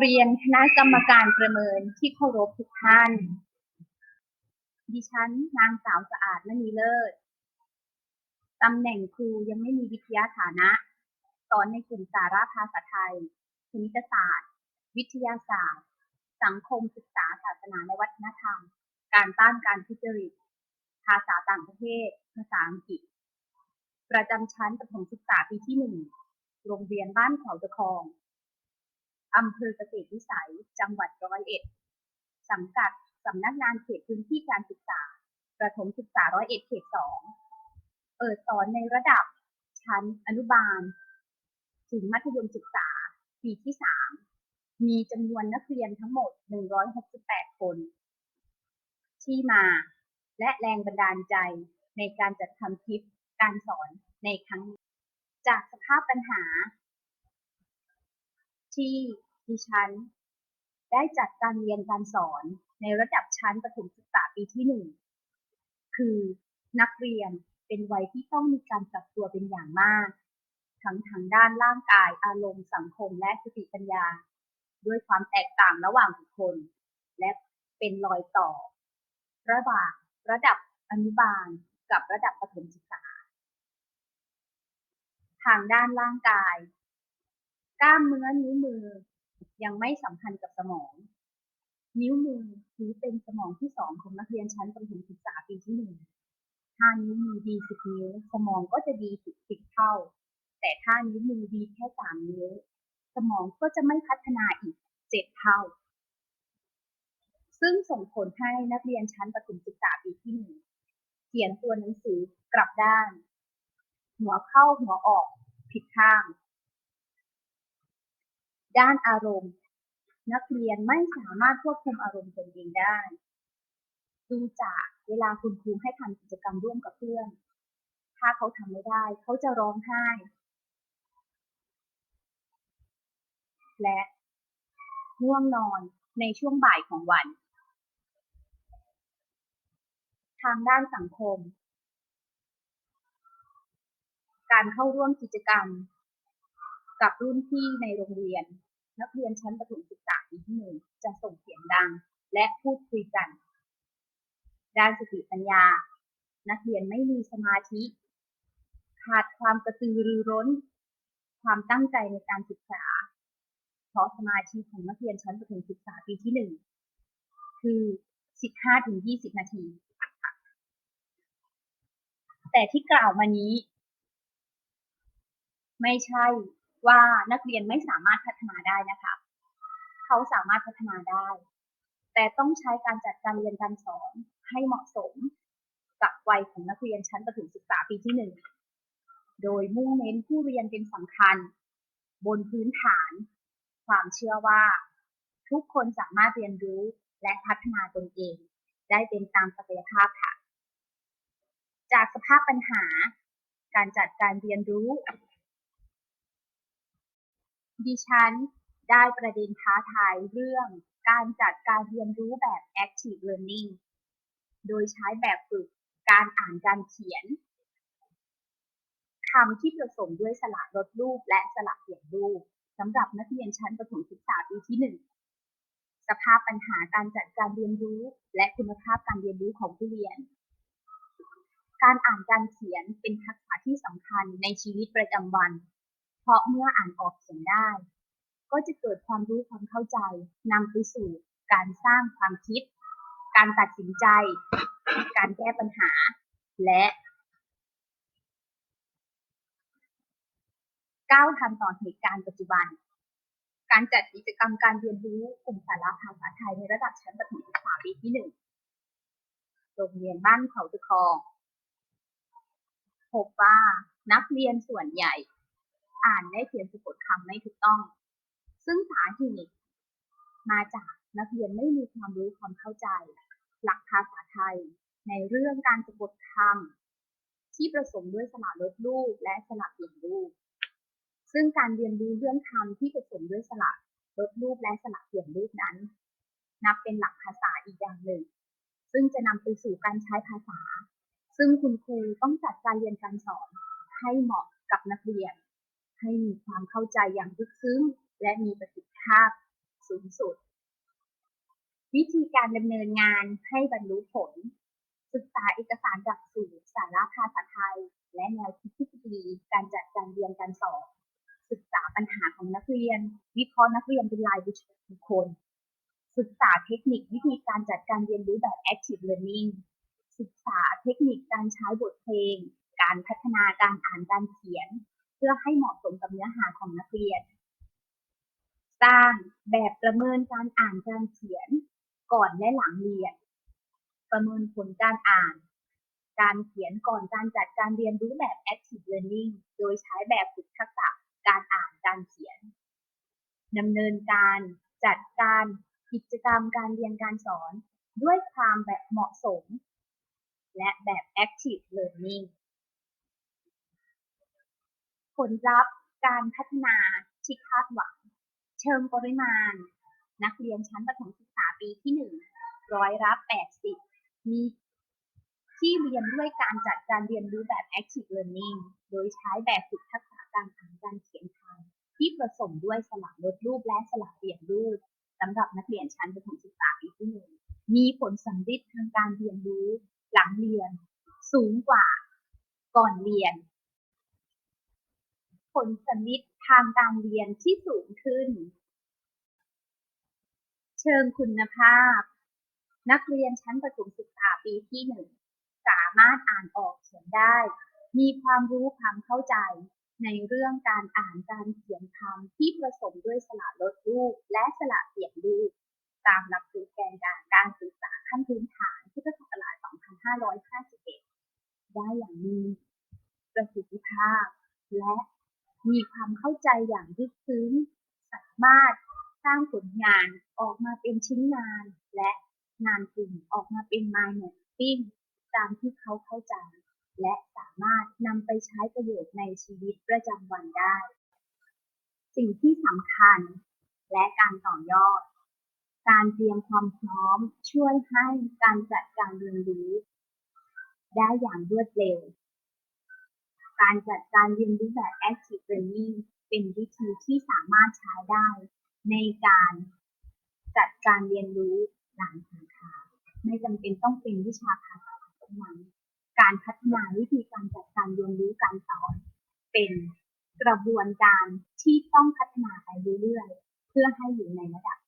เรียนคณะกรรมการประเมินที่เคารพทุกท่าน ดิฉันนางสาวสะอาดมณีเลิศ ตำแหน่งครูยังไม่มีวิทยาฐานะ สอนในกลุ่มสาระภาษาไทย คณิตศาสตร์ วิทยาศาสตร์ สังคมศึกษาศาสนาและวัฒนธรรม การต้านการทุจริต ภาษาต่างประเทศ ภาษาอังกฤษ ประจำชั้นประถมศึกษาปีที่หนึ่ง โรงเรียนบ้านเขาตะคอง อำเภอเกษตรวิสัย จังหวัดร้อยเอ็ดสังกัดสำนักงานเขตพื้นที่การศึกษา ประถมศึกษาร้อยเอ็ดเขตสองเปิดสอนในระดับชั้นอนุบาล ถึงมัธยมศึกษา ปีที่สามมีจำนวนนักเรียนทั้งหมด 168 คน ที่มาและแรงบันดาลใจในการจัดทำคลิปการสอนในครั้งจากสภาพปัญหา ที่ ดิฉัน ได้จัดการเรียนการสอนในระดับชั้นประถมศึกษาปีที่หนึ่งคือนักเรียนเป็นวัยที่ต้องมีการปรับตัวเป็นอย่างมาก ทั้งทางด้านร่างกายอารมณ์สังคมและสติปัญญา ด้วยความแตกต่างระหว่างบุคคล และเป็นรอยต่อ ระหว่างระดับอนุบาลกับระดับประถมศึกษา ทางด้านร่างกาย กล้ามเนื้อนิ้วมือ ยังไม่สัมพันธ์กับสมอง นิ้วมือถือเป็นสมองที่สองของนักเรียนชั้นประถมศึกษาปีที่หนึ่งถ้านิ้วมือดีสิบนิ้ว สมองก็จะดีสิบสิบเท่า แต่ถ้านิ้วมือดีแค่สามนิ้ว สมองก็จะไม่พัฒนาอีกเจ็ดเท่า ซึ่งส่งผลให้นักเรียนชั้นประถมศึกษาปีที่หนึ่งเขียนตัวหนังสือกลับด้าน หัวเข้าหัวออกผิดข้าง ด้านอารมณ์ นักเรียนไม่สามารถควบคุมอารมณ์ตนเองได้ ดูจากเวลาคุณครูให้ทำกิจกรรมร่วมกับเพื่อน ถ้าเขาทำไม่ได้เขาจะร้องไห้ และง่วงนอนในช่วงบ่ายของวัน ทางด้านสังคม การเข้าร่วมกิจกรรม กับรุ่นพี่ในโรงเรียน นักเรียนชั้นประถมศึกษาปีที่หนึ่งจะส่งเสียงดังและพูดคุยกัน ด้านสติปัญญา นักเรียนไม่มีสมาธิ ขาดความกระตือรือร้น ความตั้งใจในการศึกษา เพราะสมาธิของนักเรียนชั้นประถมศึกษาปีที่หนึ่งคือ 15-20 นาที แต่ที่กล่าวมานี้ ไม่ใช่ ว่านักเรียนไม่สามารถพัฒนาได้นะคะ เขาสามารถพัฒนาได้ แต่ต้องใช้การจัดการเรียนการสอนให้เหมาะสมกับวัยของนักเรียนชั้นประถมศึกษาปีที่หนึ่ง โดยมุ่งเน้นผู้เรียนเป็นสำคัญ บนพื้นฐาน ความเชื่อว่า ทุกคนสามารถเรียนรู้และพัฒนาตนเอง ได้เป็นตามศักยภาพค่ะ จากสภาพปัญหา การจัดการเรียนรู้ ดิฉันได้ประเด็นท้าทายเรื่องการจัดการเรียนรู้แบบ active learning โดยใช้แบบฝึกการอ่านการเขียนคำที่ผสมด้วยสระลดรูปและสระเปลี่ยนรูปสำหรับนักเรียนชั้นประถมศึกษาปีที่หนึ่งสภาพปัญหาการจัดการเรียนรู้และคุณภาพการเรียนรู้ของผู้เรียน การอ่านการเขียนเป็นทักษะที่สำคัญในชีวิตประจำวัน เพราะเมื่ออ่านออกเขียนได้ ก็จะเกิดความรู้ความเข้าใจนำไปสู่การสร้างความคิด การตัดสินใจ การแก้ปัญหา และก้าวทันต่อเหตุการณ์ปัจจุบัน การจัดกิจกรรมการเรียนรู้กลุ่มสาระภาษาไทยในระดับชั้นประถมศึกษาปีที่หนึ่งโรงเรียนบ้านเขาตะคองพบว่านักเรียนส่วนใหญ่ อ่านได้เพียงสะกดคำไม่ถูกต้อง ซึ่งสาเหตุมาจากนักเรียนไม่มีความรู้ความเข้าใจ หลักภาษาไทย ในเรื่องการสะกดคำที่ผสมด้วยสระลดรูปและสระเปลี่ยนรูป ซึ่งการเรียนรู้เรื่องคำที่ผสมด้วยสระลดรูปและสระเปลี่ยนรูปนั้น นับเป็นหลักภาษาอีกอย่างหนึ่ง ซึ่งจะนำไปสู่การใช้ภาษา ซึ่งคุณครูต้องจัดการเรียนการสอนให้เหมาะกับนักเรียน ให้มีความเข้าใจอย่างลึกซึ้ง และมีประสิทธิภาพสูงสุด วิธีการดำเนินงานให้บรรลุผล ศึกษาเอกสารหลักสูตรสาระภาษาไทย และแนวคิดทฤษฎีการจัดการเรียนการสอนศึกษาปัญหาของนักเรียน วิเคราะห์นักเรียนเป็นรายบุคคล ศึกษาเทคนิควิธีการจัดการเรียนรู้แบบ active learning ศึกษาเทคนิคการใช้บทเพลง การพัฒนาการอ่านการเขียน เพื่อให้เหมาะสมกับเนื้อหาของนักเรียน สร้างแบบประเมินการอ่านการเขียนก่อนและหลังเรียน ประเมินผลการอ่าน การเขียนก่อนการจัดการเรียนรู้แบบ active learning โดยใช้แบบฝึกทักษะการอ่านการเขียนดำเนินการจัดการกิจกรรมการเรียนการสอน ด้วยความแบบเหมาะสม และแบบ active learning ผลลัพธ์การพัฒนาที่คาดหวัง เชิงปริมาณ นักเรียนชั้นประถมศึกษาปีที่ 1 ร้อยละ80 มีที่เรียนด้วยการจัดการเรียนรู้แบบ active learning โดยใช้แบบฝึกทักษะการอ่านการเขียนไทยที่ผสมด้วยสลับลดรูปและสลับเปลี่ยนรูปสำหรับนักเรียนชั้นประถมศึกษาปีที่หนึ่งมีผลสัมฤทธิ์ทางการเรียนรู้หลังเรียน สูงกว่าก่อนเรียน ผลสัมฤทธิ์ทางการเรียนที่สูงขึ้น เชิงคุณภาพ นักเรียนชั้นประถมศึกษาปีที่หนึ่งสามารถอ่านออกเขียนได้ มีความรู้ความเข้าใจในเรื่องการอ่านการเขียนคำที่ผสมด้วยสระลดรูป และสระเปลี่ยนรูป ตามหลักสูตรแกนกลางการศึกษาขั้นพื้นฐานพุทธศักราช2551 ได้อย่างมีประสิทธิภาพและ มีความเข้าใจอย่างลึกซึ้ง สามารถสร้างผลงานออกมาเป็นชิ้นงาน และงานกลุ่มออกมาเป็น mind mapping ตามที่เขาเข้าใจ และสามารถนำไปใช้ประโยชน์ในชีวิตประจำวันได้ สิ่งที่สำคัญและการต่อยอด การเตรียมความพร้อมช่วยให้การจัดการเรียนรู้ ได้อย่างรวดเร็ว การจัดการเรียนรู้แบบ active learning เป็นวิธีที่สามารถใช้ได้ ในการจัดการเรียนรู้หลังสาขาไม่จำเป็นต้องเป็นวิชาภาษาเท่านั้น การพัฒนาวิธีการจัดการเรียนรู้การสอน เป็นกระบวนการที่ต้องพัฒนาไปเรื่อยๆ เพื่อให้อยู่ในระดับ